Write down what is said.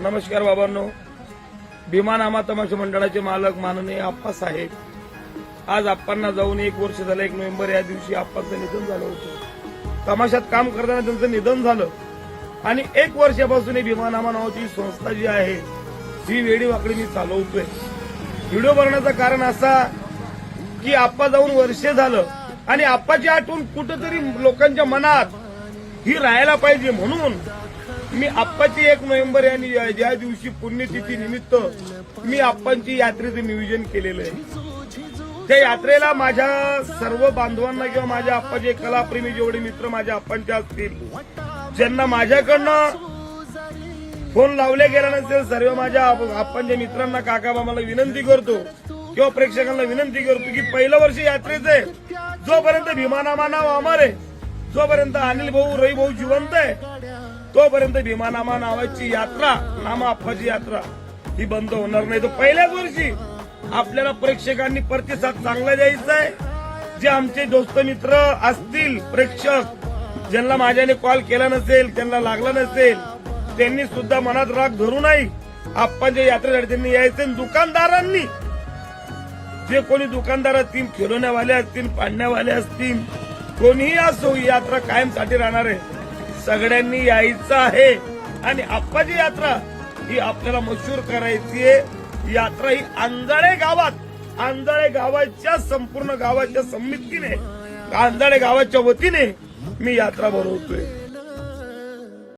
नमस्कार बाबांनो. भीमानामा तमाशा मंडळाचे मालक माननीय आप्पा साहेब. आज आप्पांना जाऊन एक वर्ष झालं एक नोव्हेंबर या दिवशी आप्पांचं निधन झालं होतं. तमाशात काम करताना त्यांचं निधन झालं. आणि एक वर्षापासून ही भीमानामा नावाची संस्था जी आहे ही वेडी वाकडी मी चालवतोय. व्हिडिओ बनवण्याचं कारण असा की आप्पा जाऊन वर्ष झालं आणि आप्पाची आठवण कुठंतरी लोकांच्या मनात ही राहायला पाहिजे म्हणून मी आप्पाची एक नोव्हेंबर या ज्या दिवशी पुण्यतिथी निमित्त मी आप्पांची यात्रेचं नियोजन केलेलं आहे. त्या यात्रेला माझ्या सर्व बांधवांना किंवा माझ्या आप्पाचे कलाप्रेमी जेवढे मित्र माझ्या आप्पांचे असतील ज्यांना माझ्याकडनं फोन लावले गेला नसेल सर्व माझ्या आप्पांच्या मित्रांना काका विनंती करतो किंवा प्रेक्षकांना विनंती करतो की पहिलं वर्ष यात्रेचं आहे. जोपर्यंत भीमानामा नाव अमर आहे जोपर्यंत अनिल भाऊ रवी भाऊ जिवंत आहे तोपर्यंत भीमानामा नावाची यात्रा नामा आप्पाची यात्रा ही बंद होणार नाही. तर पहिल्याच वर्षी आपल्याला प्रेक्षकांनी प्रतिसाद चांगला द्यायचा आहे. जे आमचे दोस्त मित्र असतील प्रेक्षक ज्यांना माझ्याने कॉल केला नसेल त्यांना लागला नसेल त्यांनी सुद्धा मनात राग धरू नाही आप्पाच्या यात्रेसाठी त्यांनी यायचं दुकानदारांनी. जे कोणी दुकानदार असतील खेळवण्यावाले असतील पाडण्यावाले असतील कोणीही असो ही यात्रा कायमसाठी राहणार आहे. सगळ्यांनी यायचं आहे. आणि आप्पाची यात्रा ही आपल्याला मशहूर करायची आहे. यात्रा ही आंजाळे गावात आंजाळे गावाच्या संपूर्ण गावाच्या संमितीने आंजाळे गावाच्या वतीने मी यात्रा भरवतोय.